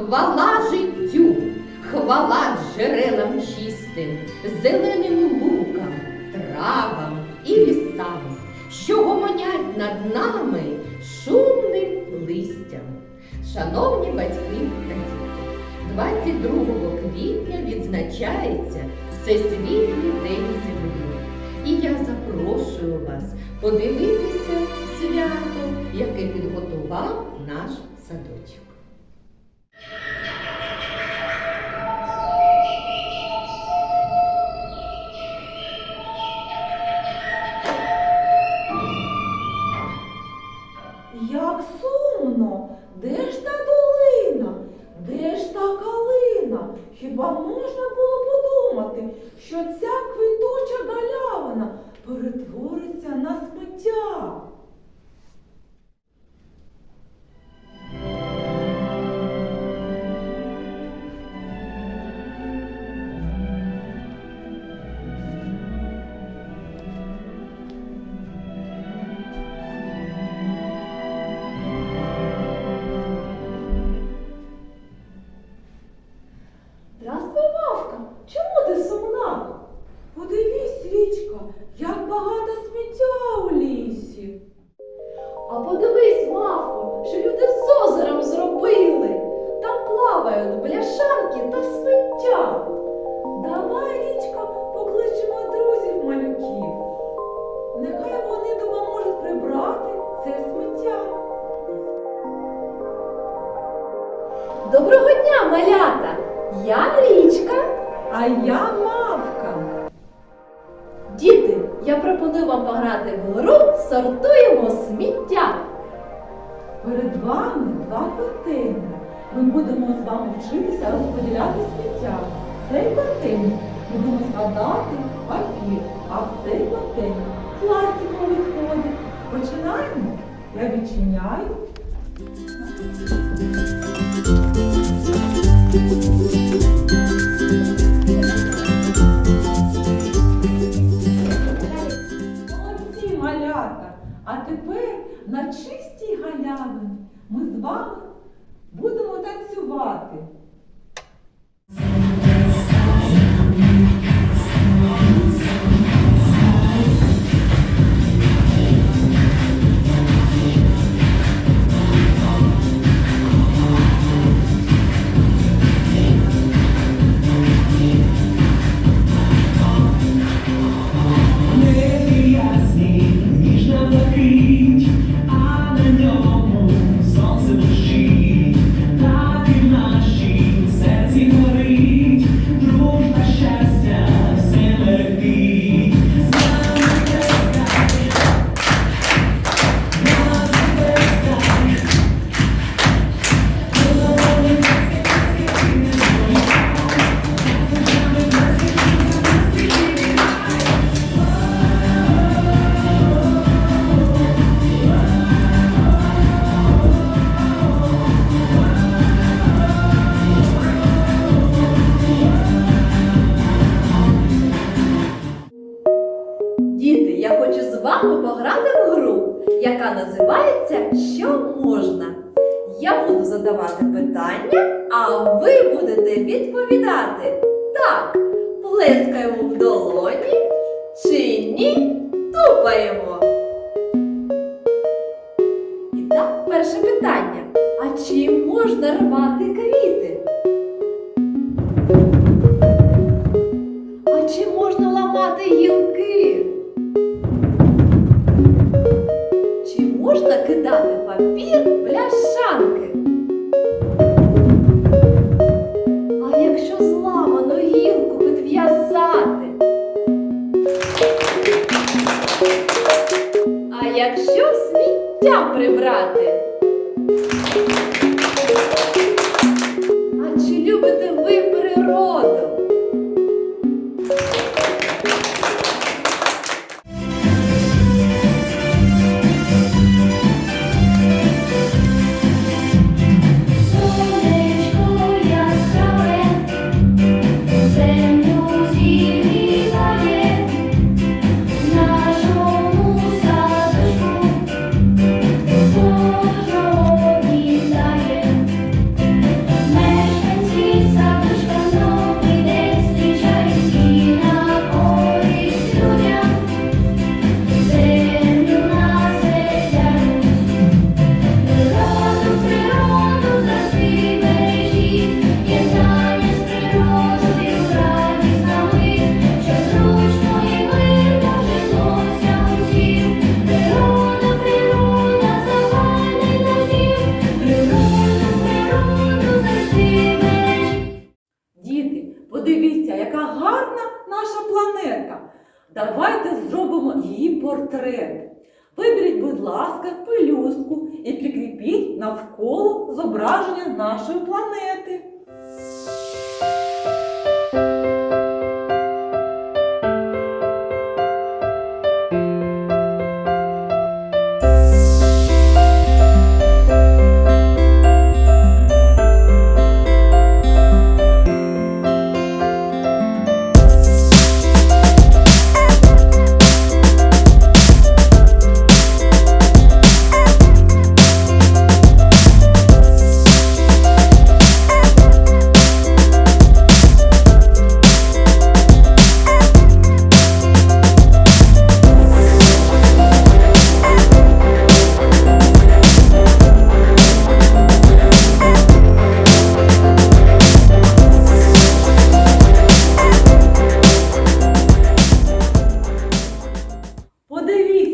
Хвала життю, хвала джерелам чистим, зеленим лукам, травам і лісам, що гомонять над нами шумним листям. Шановні батьки та діти, 22 квітня відзначається Всесвітній день землі. І я запрошую вас подивитися свято, яке підготував наш садочок. Здравствуй, Мавка! Чому ти сумна? Подивись, річка, як багато сміття у лісі. А подивись, Мавко, що люди з озером зробили. Там плавають бляшанки та сміття. Давай, річка, покличемо друзів малюків. Нехай вони допоможуть прибрати це сміття. Доброго дня, малята! Я Річка. А я мавка. Діти, я пропоную вам пограти в гру Сортуємо сміття. Перед вами два контейнери. Ми будемо з вами вчитися розподіляти сміття. В цей контейнер будемо складати папір, а в цей контейнер пластикові відходи. Починаємо. Я відчиняю. Чистій галявині ми з вами будемо танцювати. Діти, я хочу з вами пограти в гру, яка називається Що можна? Я буду задавати питання, а ви будете відповідати так, плескаємо в долоні чи ні, тупаємо. І так, перше питання. А чи можна рвати квіти? А чи можна ламати гілки? Чи можна кидати папір в пляшанки? А якщо зламану гілку підв'язати? А якщо сміття прибрати? Будь ласка, пелюстку і прикріпіть навколо зображення нашої планети.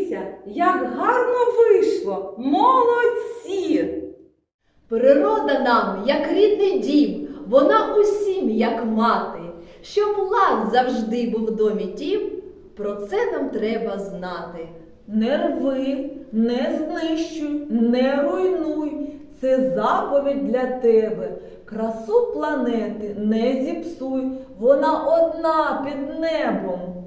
Подивіться, як гарно вийшло! Молодці! Природа нам, як рідний дім, вона усім, як мати. Щоб лад завжди був в домі тім, про це нам треба знати. Не рви, не знищуй, не руйнуй. Це заповідь для тебе. Красу планети не зіпсуй, вона одна під небом.